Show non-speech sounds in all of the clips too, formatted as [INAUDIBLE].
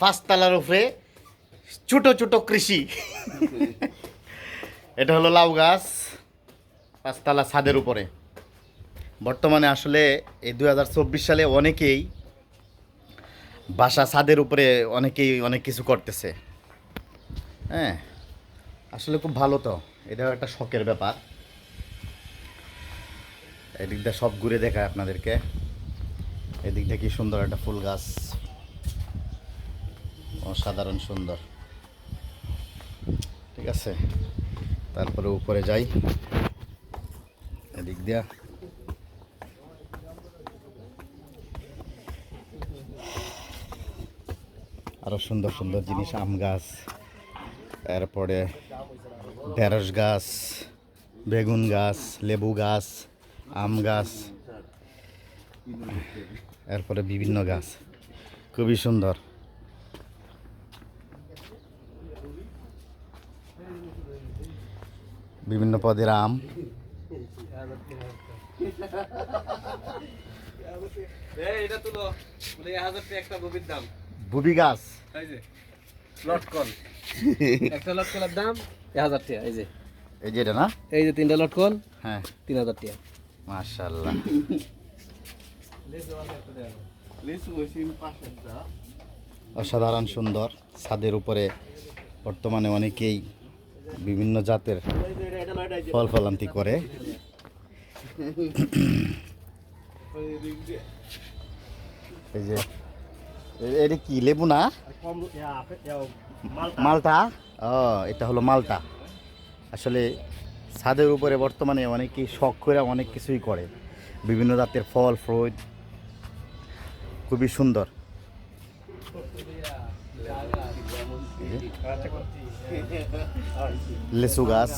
পাঁচতলার উপরে ছোট ছোট কৃষি। এটা হলো লাউ গাছ পাঁচতলা ছাদের উপরে। বর্তমানে আসলে এই দু হাজার চব্বিশ সালে অনেকেই বাসা ছাদের উপরে অনেকেই অনেক কিছু করতেছে। হ্যাঁ আসলে খুব ভালো তো, এটাও একটা শখের ব্যাপার। এদিক দিয়ে সব ঘুরে দেখায় আপনাদেরকে। এদিক দিয়ে কি সুন্দর একটা ফুল গাছ। অসাধারণ সুন্দর। ঠিক আছে? তারপরে উপরে যাই। এদিক দিয়া। আরও সুন্দর সুন্দর জিনিস, আম গাছ, এরপরে ঢেঁড়স গাছ, বেগুন গাছ, লেবু গাছ, আম গাছ, এরপরে বিভিন্ন গাছ। খুবই সুন্দর। বিভিন্ন পদের আম। বুবি গাছ। লটকন [LAUGHS] একটা লটকনের দাম এক হাজার টাকা এই যে। এই যে এটা না? এই যে তিনটা লটকন হ্যাঁ। তিন হাজার টাকা। মাশাল্লাহ অসাধারণ সুন্দর। ছাদের উপরে বর্তমানে অনেকেই বিভিন্ন জাতের ফল ফলান্তি করে। এই যে, এটা কি, লেবু না? মালটা? ও, এটা হলো মালটা। আসলে ছাদের উপরে বর্তমানে অনেকেই শখ করে অনেক কিছুই করে। বিভিন্ন জাতের ফল ফ্রুট খুবই সুন্দর। লেচু গাছ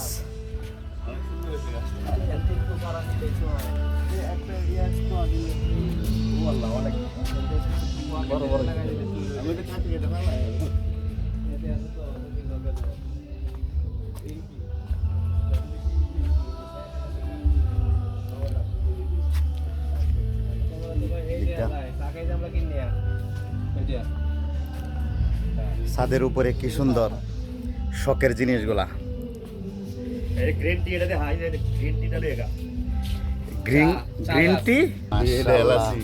ছাদের উপরে কি সুন্দর শখের জিনিসগুলা। গ্রিন টি এটা হাই গ্রিন টিটা লেগা গ্রিন গ্রিন টি এটা এলাচি।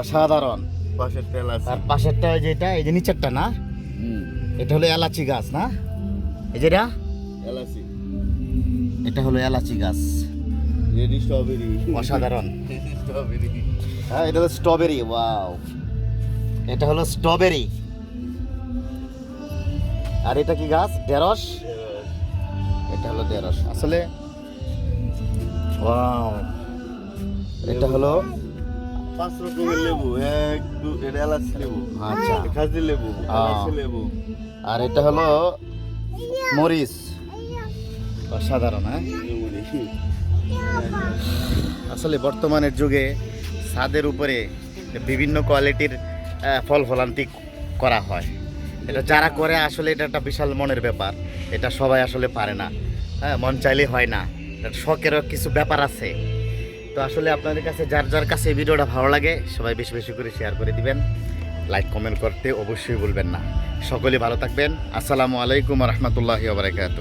অসাধারণ। পাশের তেল আছে তার পাশেরটা যেটা এই যে নিচেরটা না? এটা হলো এলাচি গাছ না? এই যেটা এলাচি। এটা হলো এলাচি গাছ। রেডি স্ট্রবেরি অসাধারণ। স্ট্রবেরি হ্যাঁ এটা হলো স্ট্রবেরি ওয়াও এটা হলো স্ট্রবেরি আর এটা কি গাছ? ঢেঁড়স? এটা হলো ঢেঁড়স। আসলে এটা হলো পাঁচ রকমের লেবু এক দু এটা এলাচি লেবু আচ্ছা। খাজি লেবু লেবু। আর এটা হলো মরিচ। অসাধারণ হ্যাঁ? আসলে বর্তমানের যুগে ছাদের উপরে বিভিন্ন কোয়ালিটির ফল ফলান্তি করা হয়। এটা যারা করে আসলে এটা একটা বিশাল মনের ব্যাপার। এটা সবাই আসলে পারে না। হ্যাঁ মন চাইলে হয় না। এটা শখেরও কিছু ব্যাপার আছে। তো আসলে আপনাদের কাছে, যার যার কাছে এই ভিডিওটা ভালো লাগে, সবাই বেশি বেশি করে শেয়ার করে দিবেন। লাইক কমেন্ট করতে অবশ্যই বলবেন না। সকলে ভালো থাকবেন। আসসালামু আলাইকুম রহমতুল্লাহ বারকাত